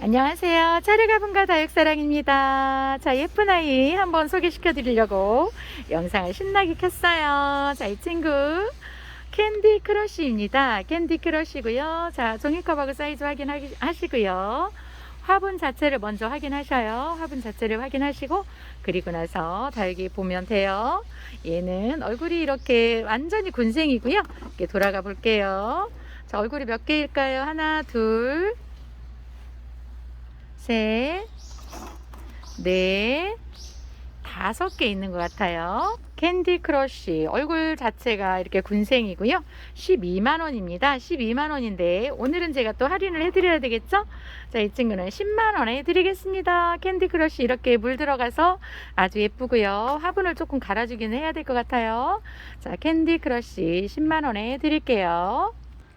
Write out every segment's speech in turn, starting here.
안녕하세요. 차르가분가 다육사랑입니다. 자, 예쁜 아이 한번 소개시켜 드리려고 영상을 신나게 켰어요. 자, 이 친구 캔디 크러쉬입니다. 캔디 크러쉬고요. 자, 종이컵하고 사이즈 확인하시고요. 화분 자체를 먼저 확인하셔요. 화분 자체를 확인하시고 그리고 나서 다육이 보면 돼요. 얘는 얼굴이 이렇게 완전히 군생이고요. 이렇게 돌아가 볼게요. 자, 얼굴이 몇 개일까요? 하나, 둘, 셋, 넷, 다섯 개 있는 것 같아요. 캔디 크러쉬 얼굴 자체가 이렇게 군생이고요. 12만 원입니다. 12만 원인데 오늘은 제가 또 할인을 해드려야 되겠죠? 자, 이 친구는 10만 원에 해드리겠습니다. 캔디 크러쉬 이렇게 물 들어가서 아주 예쁘고요. 화분을 조금 갈아주기는 해야 될 것 같아요. 자, 캔디 크러쉬 10만 원에 해드릴게요.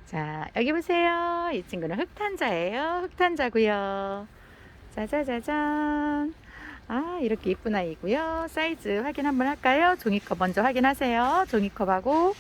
자, 여기 보세요. 이 친구는 흑탄자예요. 흑탄자고요. 짜자자잔. 아, 이렇게 이쁜 아이고요. 사이즈 확인 한번 할까요? 종이컵 먼저 확인하세요. 종이컵하고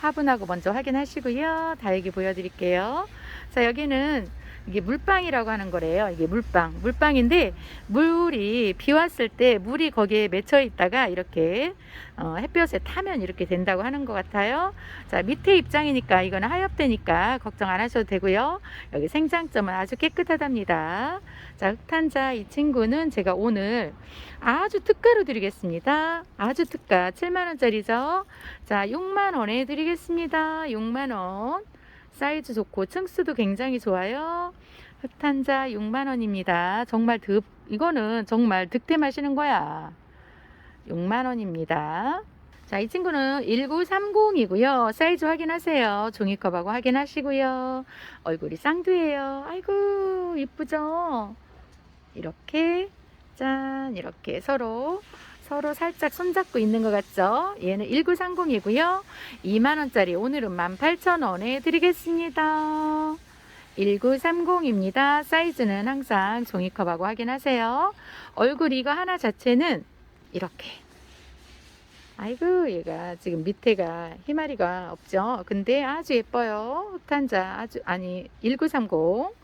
화분하고 먼저 확인하시고요. 다육이 보여드릴게요. 자, 여기는 이게 물방이라고 하는 거래요. 이게 물방. 물방인데 물이 비 왔을 때 물이 거기에 맺혀 있다가 이렇게 어, 햇볕에 타면 이렇게 된다고 하는 것 같아요. 자, 밑에 입장이니까 이거는 하엽되니까 걱정 안 하셔도 되고요. 여기 생장점은 아주 깨끗하답니다. 자, 흑탄자 이 친구는 제가 오늘 아주 특가로 드리겠습니다. 아주 특가 7만 원짜리죠. 자, 6만 원에 드리겠습니다. 6만 원. 사이즈 좋고 층수도 굉장히 좋아요. 흑탄자 6만원입니다. 정말 득, 이거는 정말 득템하시는 거야. 6만원입니다. 자, 이 친구는 1930이고요. 사이즈 확인하세요. 종이컵하고 확인하시고요. 얼굴이 쌍두예요. 아이고, 이쁘죠? 이렇게, 짠, 이렇게 서로, 서로 살짝 손잡고 있는 것 같죠? 얘는 1930이고요. 2만원짜리 오늘은 18,000원에 드리겠습니다. 1930입니다. 사이즈는 항상 종이컵하고 확인하세요. 얼굴 이거 하나 자체는 이렇게 아이고 얘가 지금 밑에가 희마리가 없죠 근데 아주 예뻐요 흑탄자 아주 아니 1930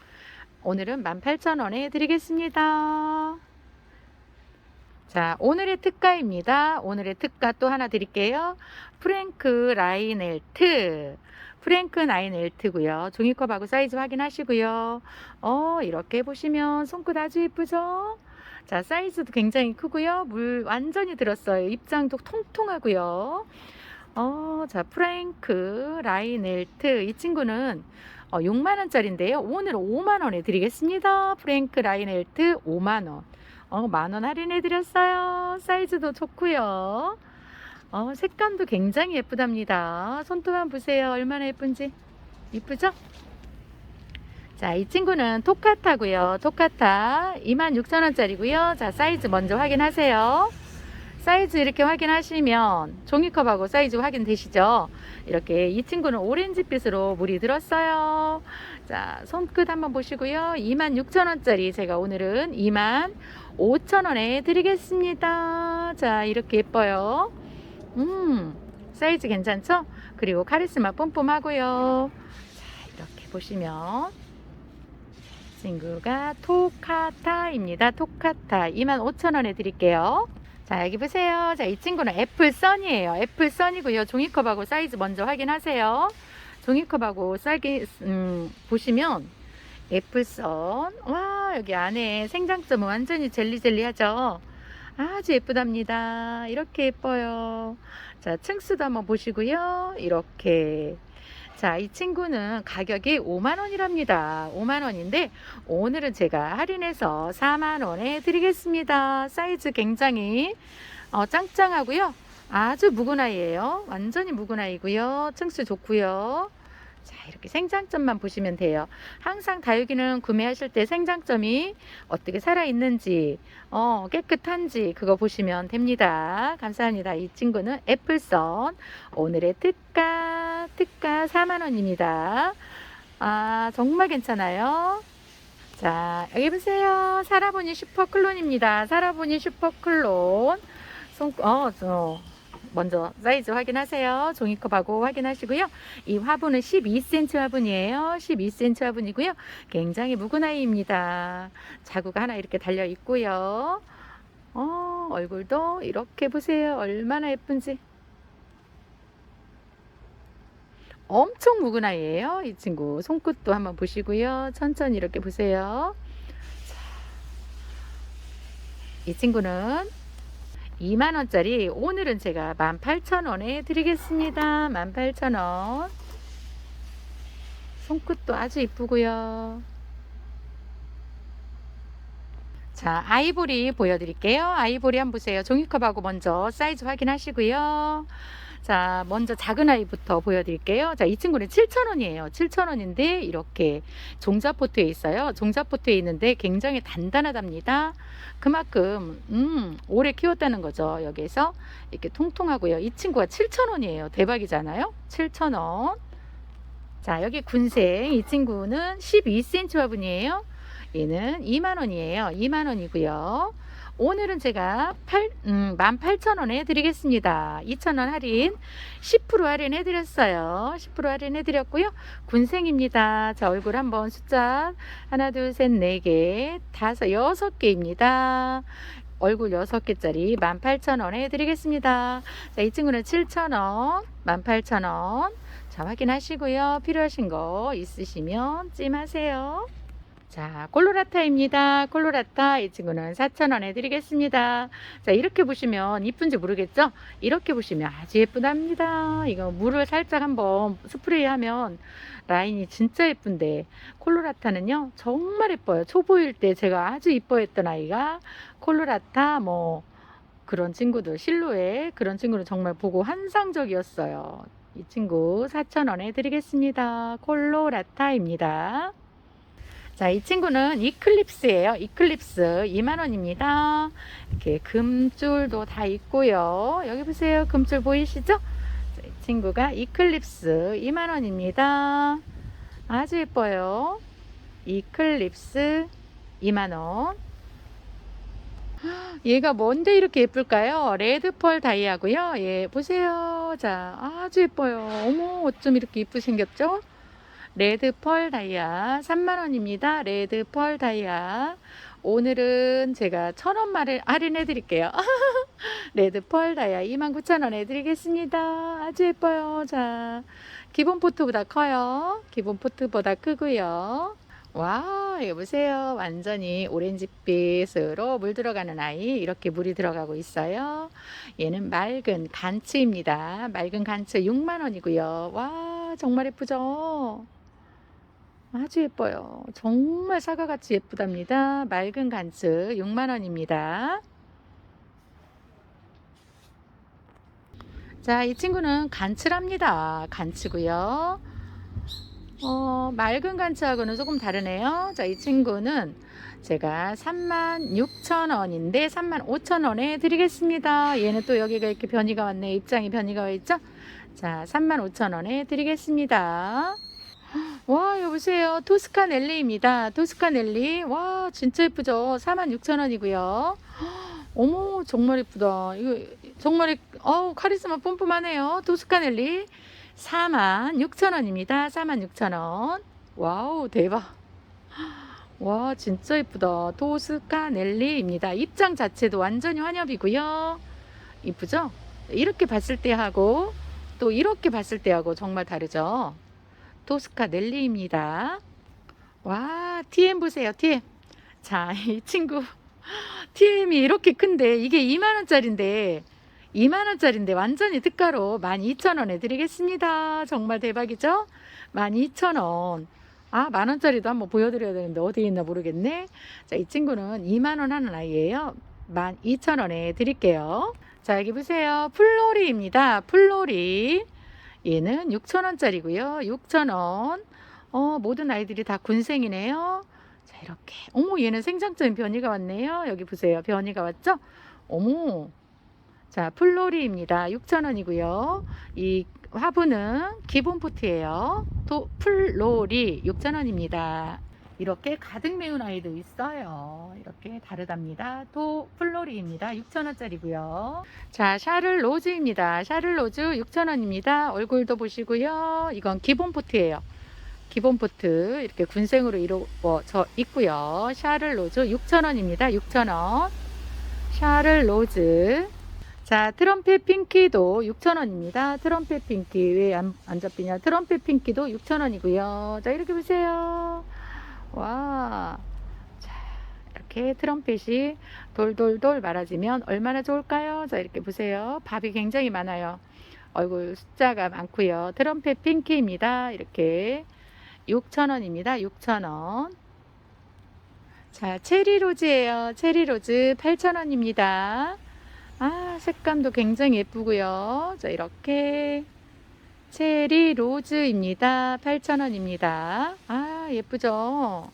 오늘은 18,000원에 드리겠습니다 자 오늘의 특가입니다 오늘의 특가 또 하나 드릴게요 프랭크 라인엘트 프랭크 라인엘트고요 종이컵하고 사이즈 확인하시고요 어 이렇게 보시면 손끝 아주 예쁘죠 자, 사이즈도 굉장히 크고요. 물 완전히 들었어요. 입장도 통통하고요. 어, 자, 프랭크 라이넬트. 이 친구는 어, 6만원짜리인데요. 오늘 5만원에 드리겠습니다. 프랭크 라이넬트 5만원. 어, 만원 할인해 드렸어요. 사이즈도 좋고요. 어, 색감도 굉장히 예쁘답니다. 손톱만 보세요. 얼마나 예쁜지. 이쁘죠? 자, 이 친구는 토카타고요. 토카타 26,000원짜리고요. 자, 사이즈 먼저 확인하세요. 사이즈 이렇게 확인하시면 종이컵하고 사이즈 확인되시죠? 이렇게 이 친구는 오렌지빛으로 물이 들었어요. 자, 손끝 한번 보시고요. 26,000원짜리 제가 오늘은 25,000원에 드리겠습니다. 자, 이렇게 예뻐요. 음, 사이즈 괜찮죠? 그리고 카리스마 뿜뿜하고요. 자, 이렇게 보시면 친구가 토카타입니다. 토카타 25,000원에 드릴게요. 자 여기 보세요. 자 이 친구는 애플선이에요. 애플선이고요. 종이컵하고 사이즈 먼저 확인하세요. 종이컵하고 사이즈 음, 보시면 애플선 와 여기 안에 생장점은 완전히 젤리젤리하죠. 아주 예쁘답니다. 이렇게 예뻐요. 자 층수도 한번 보시고요. 이렇게 자, 이 친구는 가격이 5만원이랍니다. 5만원인데, 오늘은 제가 할인해서 4만원에 드리겠습니다. 사이즈 굉장히 어, 짱짱하고요. 아주 묵은 아이예요. 완전히 묵은 아이고요. 층수 좋고요. 자, 이렇게 생장점만 보시면 돼요. 항상 다육이는 구매하실 때 생장점이 어떻게 살아있는지, 어, 깨끗한지, 그거 보시면 됩니다. 감사합니다. 이 친구는 애플선. 오늘의 특가, 특가 4만원입니다. 아, 정말 괜찮아요. 자, 여기 보세요. 사라보니 슈퍼클론입니다. 사라보니 슈퍼클론. 손, 어, 저, 먼저 사이즈 확인하세요. 종이컵하고 확인하시고요. 이 화분은 12cm 화분이에요. 12cm 화분이고요. 굉장히 묵은 아이입니다. 자구가 하나 이렇게 달려 있고요. 어, 얼굴도 이렇게 보세요. 얼마나 예쁜지. 엄청 묵은 아이예요. 이 친구 손끝도 한번 보시고요. 천천히 이렇게 보세요. 자, 이 친구는 2만원짜리 오늘은 제가 18,000원에 드리겠습니다. 18,000원. 손끝도 아주 이쁘고요. 자, 아이보리 보여드릴게요. 아이보리 한번 보세요. 종이컵하고 먼저 사이즈 확인하시고요. 자, 먼저 작은 아이부터 보여드릴게요. 자, 이 친구는 7,000원이에요. 7,000원인데 이렇게 종자포트에 있어요. 종자포트에 있는데 굉장히 단단하답니다. 그만큼 음, 오래 키웠다는 거죠. 여기에서 이렇게 통통하고요. 이 친구가 7,000원이에요. 대박이잖아요. 7,000원. 자, 여기 군생 이 친구는 12cm 화분이에요. 얘는 2만 원이에요. 2만 원이고요. 오늘은 제가 8, 음, 18,000원에 드리겠습니다. 2,000원 할인, 10% 할인해 드렸어요. 10% 할인해 드렸고요. 군생입니다. 자, 얼굴 한번 숫자 하나, 둘, 셋, 네 개, 다섯, 여섯 개입니다. 얼굴 6개짜리 18,000원에 드리겠습니다. 자, 이 친구는 7,000원, 18,000원. 자, 확인하시고요. 필요하신 거 있으시면 찜하세요. 자, 콜로라타입니다. 콜로라타 이 친구는 4,000원에 드리겠습니다. 자, 이렇게 보시면 이쁜지 모르겠죠? 이렇게 보시면 아주 예쁘답니다. 이거 물을 살짝 한번 스프레이하면 라인이 진짜 예쁜데 콜로라타는요 정말 예뻐요. 초보일 때 제가 아주 이뻐했던 아이가 콜로라타 뭐 그런 친구들 실루엣 그런 친구를 정말 보고 환상적이었어요. 이 친구 4,000원에 드리겠습니다. 콜로라타입니다. 자, 이 친구는 이클립스예요. 이클립스 2만 원입니다. 이렇게 금줄도 다 있고요. 여기 보세요. 금줄 보이시죠? 자, 이 친구가 이클립스 2만 원입니다. 아주 예뻐요. 이클립스 2만 원. 얘가 뭔데 이렇게 예쁠까요? 레드펄 다이아고요. 예, 보세요. 자, 아주 예뻐요. 어머, 어쩜 이렇게 이쁘게 생겼죠? 레드 펄 다이아 3만원입니다. 레드 펄 다이아. 오늘은 제가 천원 말을 할인해 드릴게요. 레드 펄 다이아 29,000원에 드리겠습니다. 아주 예뻐요. 자, 기본 포트보다 커요. 기본 포트보다 크고요. 와, 이거 보세요. 완전히 오렌지빛으로 물 들어가는 아이. 이렇게 물이 들어가고 있어요. 얘는 맑은 간츠입니다. 맑은 간츠 6만원이고요. 와, 정말 예쁘죠? 아주 예뻐요. 정말 사과같이 예쁘답니다. 맑은 간츠 6만원입니다. 자, 이 친구는 간츠랍니다. 간츠고요. 어, 맑은 간츠하고는 조금 다르네요. 자, 이 친구는 제가 36,000원인데 35,000원에 드리겠습니다. 얘는 또 여기가 이렇게 변이가 왔네. 입장이 변이가 와 있죠? 자, 35,000원에 드리겠습니다. 와, 여보세요. 토스카넬리입니다. 토스카넬리. 와, 진짜 예쁘죠? 46,000원이고요. 어머, 정말 예쁘다. 이거 정말 어우, 카리스마 뿜뿜하네요. 토스카넬리. 46,000원입니다. 46,000원. 와우, 대박. 와, 진짜 예쁘다. 토스카넬리입니다. 입장 자체도 완전히 환엽이고요. 이쁘죠? 이렇게 봤을 때 하고 또 이렇게 봤을 때 하고 정말 다르죠? 토스카 넬리입니다. 와, TM 보세요, TM. 자, 이 친구. TM이 이렇게 큰데, 이게 2만원짜리인데, 2만원짜리인데, 완전히 특가로 12,000원에 드리겠습니다. 정말 대박이죠? 12,000원. 아, 만원짜리도 한번 보여드려야 되는데, 어디에 있나 모르겠네. 자, 이 친구는 2만원 하는 아이예요. 12,000원에 드릴게요. 자, 여기 보세요. 플로리입니다. 플로리. 얘는 6,000원짜리고요. 6,000원. 어, 모든 아이들이 다 군생이네요. 자, 이렇게. 어머, 얘는 생장점 변이가 왔네요. 여기 보세요. 변이가 왔죠? 어머. 자, 플로리입니다. 6,000원이고요. 이 화분은 기본 포트예요. 또 플로리 6,000원입니다. 이렇게 가득 메운 아이도 있어요. 이렇게 다르답니다. 또 플로리입니다. 6,000원짜리고요. 자, 샤를 로즈입니다. 샤를 로즈 6,000원입니다. 얼굴도 보시고요. 이건 기본 포트예요. 기본 포트 이렇게 군생으로 이루어져 있고요. 샤를 로즈 6,000원입니다. 6,000원. 샤를 로즈. 자, 트럼펫 핑키도 6,000원입니다. 트럼펫 핑키 왜안안 잡히냐? 트럼펫 핑키도 6,000원이고요. 자, 이렇게 보세요. 와. 자, 이렇게 트럼펫이 돌돌돌 말아지면 얼마나 좋을까요? 자, 이렇게 보세요. 밥이 굉장히 많아요. 얼굴 숫자가 많고요. 트럼펫 핑키입니다. 이렇게 6,000원입니다. 6,000원. 자, 체리 로즈예요. 체리 로즈 8,000원입니다. 아, 색감도 굉장히 예쁘고요. 자, 이렇게 체리 로즈입니다. 8,000원입니다. 아, 예쁘죠?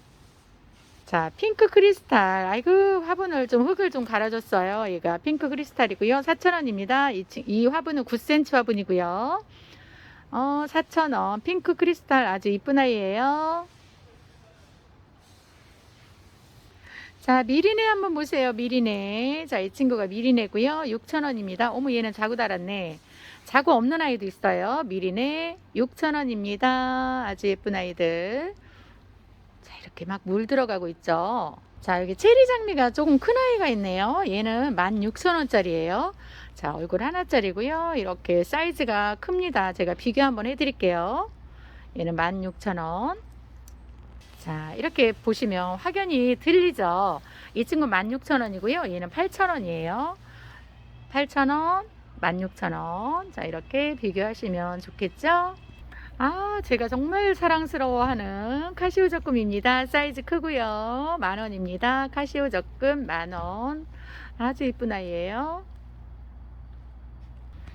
자, 핑크 크리스탈. 아이고, 화분을 좀 흙을 좀 갈아줬어요. 얘가 핑크 크리스탈이고요. 4,000원입니다. 이, 친- 이 화분은 9cm 화분이고요. 어, 4,000원. 핑크 크리스탈 아주 이쁜 아이예요. 자, 미리네 한번 보세요. 미리네. 자, 이 친구가 미리네고요. 6,000원입니다. 어머, 얘는 자구 달았네. 자구 없는 아이도 있어요. 미리네. 6,000원입니다. 아주 예쁜 아이들. 자, 이렇게 막 물 들어가고 있죠. 자, 여기 체리 장미가 조금 큰 아이가 있네요. 얘는 16,000원짜리예요. 자, 얼굴 하나짜리고요. 이렇게 사이즈가 큽니다. 제가 비교 한번 해 드릴게요. 얘는 16,000원. 자, 이렇게 보시면 확연히 들리죠? 이 친구 16,000원이고요. 얘는 8,000원이에요. 8,000원, 16,000원. 자, 이렇게 비교하시면 좋겠죠? 아, 제가 정말 사랑스러워하는 카시오 적금입니다. 사이즈 크고요. 만 원입니다. 카시오 적금 만 원. 아주 이쁜 아이예요.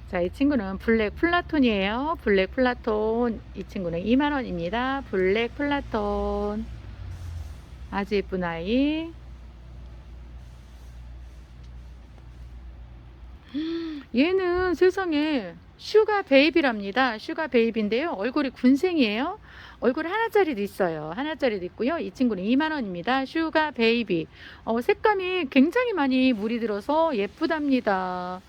자, 이 친구는 블랙 플라톤이에요. 블랙 플라톤. 이 친구는 2만 원입니다. 블랙 플라톤. 아주 예쁜 아이. 얘는 세상에 슈가 베이비랍니다. 슈가 베이비인데요. 얼굴이 군생이에요. 얼굴 하나짜리도 있어요. 하나짜리도 있고요. 이 친구는 2만 원입니다. 슈가 베이비. 어, 색감이 굉장히 많이 물이 들어서 예쁘답니다.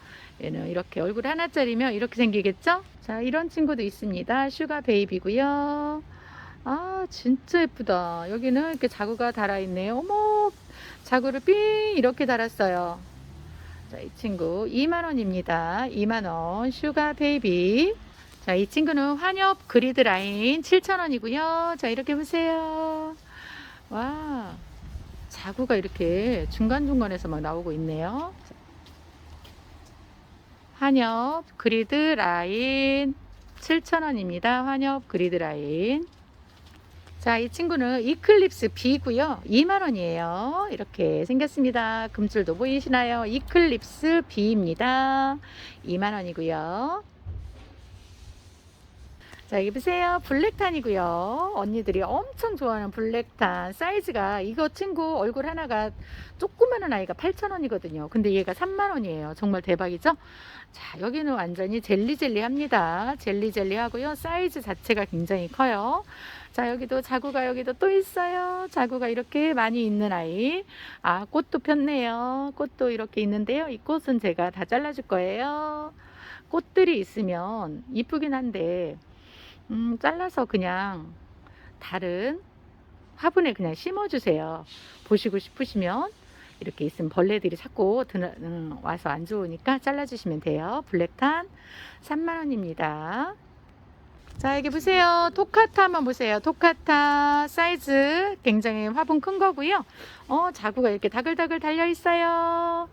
얘는 이렇게 얼굴 하나짜리면 이렇게 생기겠죠? 자, 이런 친구도 있습니다. 슈가 베이비고요. 아, 진짜 예쁘다. 여기는 이렇게 자구가 달아있네요. 어머, 자구를 삥 이렇게 달았어요. 자, 이 친구 2만원입니다. 2만원. 슈가 베이비. 자, 이 친구는 환엽 그리드 라인 7,000원이고요. 자, 이렇게 보세요. 와, 자구가 이렇게 중간중간에서 막 나오고 있네요. 자, 환엽 그리드 라인 7,000원입니다. 환엽 그리드 라인. 자, 이 친구는 이클립스 B고요. 2만 원이에요. 이렇게 생겼습니다. 금줄도 보이시나요? 이클립스 B입니다. 2만 원이고요. 자, 여기 보세요. 블랙탄이고요. 언니들이 엄청 좋아하는 블랙탄. 사이즈가 이거 친구 얼굴 하나가 조그마한 아이가 8,000원이거든요. 근데 얘가 3만 원이에요. 정말 대박이죠? 자, 여기는 완전히 젤리젤리 합니다. 젤리젤리 하고요. 사이즈 자체가 굉장히 커요. 자, 여기도 자구가 여기도 또 있어요. 자구가 이렇게 많이 있는 아이. 아, 꽃도 폈네요. 꽃도 이렇게 있는데요. 이 꽃은 제가 다 잘라줄 거예요. 꽃들이 있으면 이쁘긴 한데, 음, 잘라서 그냥 다른 화분에 그냥 심어주세요. 보시고 싶으시면 이렇게 있으면 벌레들이 자꾸 드, 음, 와서 안 좋으니까 잘라주시면 돼요. 블랙탄 3만원입니다. 자, 여기 보세요. 토카타 한번 보세요. 토카타 사이즈 굉장히 화분 큰 거고요. 어, 자구가 이렇게 다글다글 달려 있어요.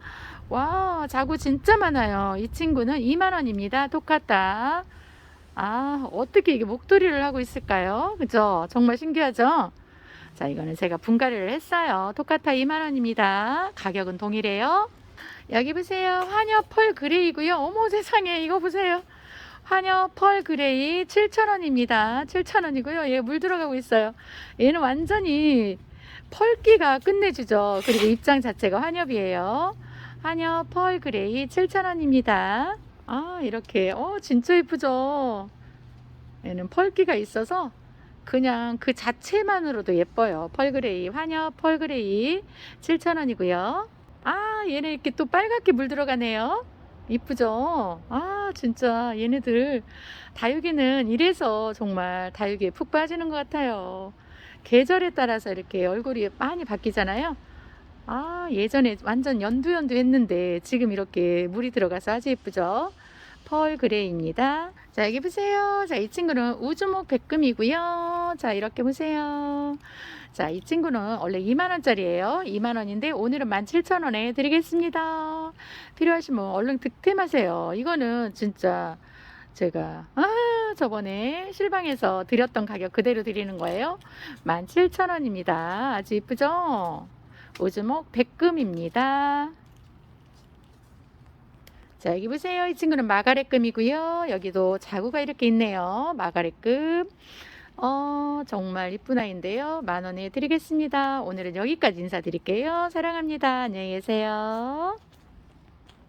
와, 자구 진짜 많아요. 이 친구는 2만원입니다. 토카타. 아, 어떻게 이게 목도리를 하고 있을까요? 그죠? 정말 신기하죠? 자, 이거는 제가 분갈이를 했어요. 토카타 2만원입니다. 가격은 동일해요. 여기 보세요. 환엽 펄 그레이고요. 어머 세상에 이거 보세요. 환엽 펄 그레이 7,000원입니다. 7,000원이고요. 얘 물 들어가고 있어요. 얘는 완전히 펄기가 끝내주죠. 그리고 입장 자체가 환엽이에요. 환엽 펄 그레이 7,000원입니다. 아, 이렇게. 어, 진짜 예쁘죠? 얘는 펄기가 있어서 그냥 그 자체만으로도 예뻐요. 펄그레이, 환엽 펄그레이 7,000원이고요. 아, 얘네 이렇게 또 빨갛게 물 들어가네요. 이쁘죠? 아, 진짜 얘네들 다육이는 이래서 정말 다육이에 푹 빠지는 것 같아요. 계절에 따라서 이렇게 얼굴이 많이 바뀌잖아요. 아, 예전에 완전 연두연두 했는데 지금 이렇게 물이 들어가서 아주 예쁘죠? 펄 그레이입니다. 자, 여기 보세요. 자, 이 친구는 우주목 백금이고요. 자, 이렇게 보세요. 자, 이 친구는 원래 2만원짜리예요. 2만원인데 오늘은 17,000원에 드리겠습니다. 필요하시면 뭐 얼른 득템하세요. 이거는 진짜 제가 아, 저번에 실방에서 드렸던 가격 그대로 드리는 거예요. 17,000원입니다. 아주 이쁘죠? 우주목 백금입니다. 자, 여기 보세요. 이 친구는 마가렛금이고요. 여기도 자구가 이렇게 있네요. 마가렛금. 어, 정말 이쁜 아이인데요. 만 원에 드리겠습니다. 오늘은 여기까지 인사드릴게요. 사랑합니다. 안녕히 계세요.